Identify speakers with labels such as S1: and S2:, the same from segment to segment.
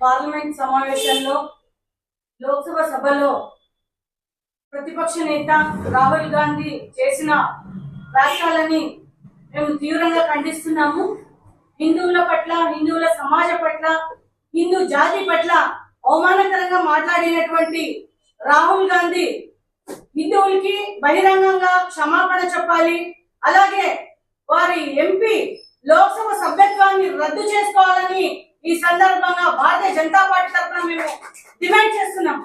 S1: Parliament సమావేశంలో లోక్సభ సభలో ప్రతిపక్ష నేత రాహుల్ గాంధీ చేసిన వ్యాఖ్యలని మేము తీవ్రంగా ఖండిస్తున్నాము. హిందువుల పట్ల హిందువుల సమాజ పట్ల హిందూ జాతి పట్ల అవమానకరంగా మాట్లాడినటువంటి రాహుల్ గాంధీ హిందువులకి బహిరంగంగా క్షమాపణ చెప్పాలి. అలాగే వారి ఎంపీ లోక్సభ సభ్యత్వాన్ని రద్దు చేసుకోవాలని ఈ సందర్భంగా భారతీయ జనతా పార్టీ తరఫున మేము డిమాండ్ చేస్తున్నాం.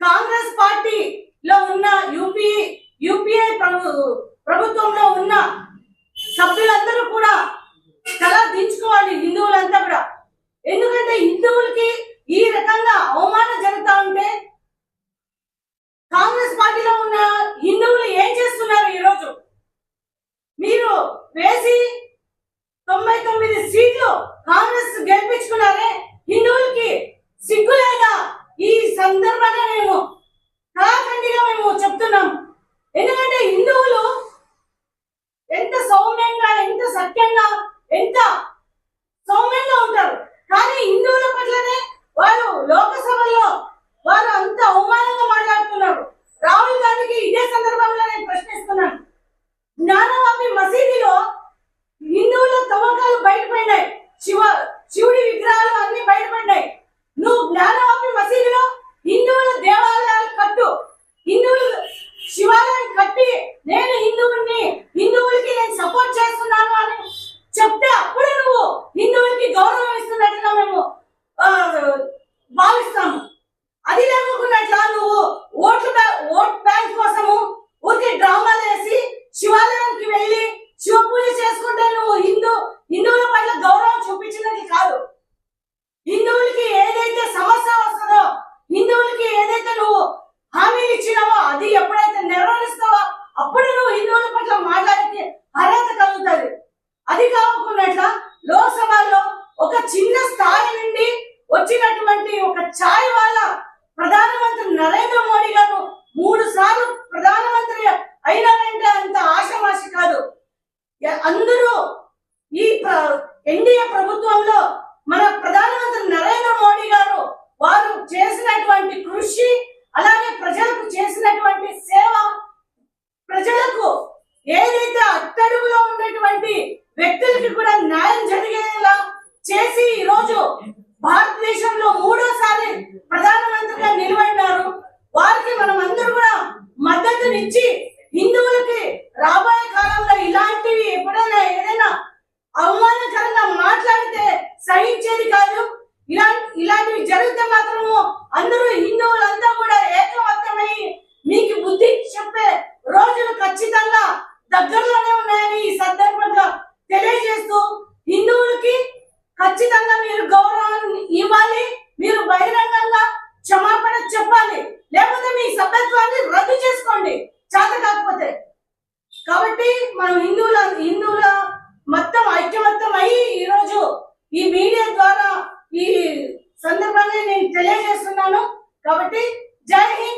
S1: కాంగ్రెస్ పార్టీలో ఉన్న యూపీ యూపీఐ ప్రభు ప్రభుత్వంలో ఉన్న సభ్యులందరూ కూడా తల దించుకోవాలి హిందువులంతా కూడా. ఎందుకంటే హిందువులకి ఈ రకంగా అవమానం జరుగుతా ఉంటే కాంగ్రెస్ పార్టీలో ఉన్న హిందువులు ఏం చేస్తున్నారు ఈరోజు మీరు వేసి తొంభై తొమ్మిది సీట్లు కాంగ్రెస్ వచ్చినటువంటి ఒక ఛాయ్ వాళ్ళ ప్రధానమంత్రి నరేంద్ర మోడీ గారు మూడు సార్లు ప్రధానమంత్రి అయినారంటే అంత ఆశమాషి కాదు. అందరూ ఈ ఎన్డీఏ ప్రభుత్వంలో అవమానకరంగా మాట్లాడితే సహించేది కాదు. ఇలా ఇలాంటివి జరిగితే మాత్రము అందరూ హిందువులంతా కూడా ఏకమత్తమై మీకు బుద్ధి చెప్పే రోజులు ఖచ్చితంగా దగ్గరలోనే ఉన్నాయని ఈ సందర్భంగా తెలియజేస్తూ హిందువులకి ఖచ్చితంగా మీరు గౌరవాన్ని ఇవ్వాలి మీరు బహిరంగంగా క్షమాపణ చెప్పాలి లేకపోతే మీ సభ్యత్వాన్ని రద్దు చేసుకోండి. చేత కాకపోతే. కాబట్టి మనం హిందువుల హిందువుల మొత్తం ఐక్యమత్యం అయి ఈరోజు ఈ మీడియా ద్వారా ఈ సందర్భాన్ని నేను తెలియజేస్తున్నాను. కాబట్టి జై హింద్.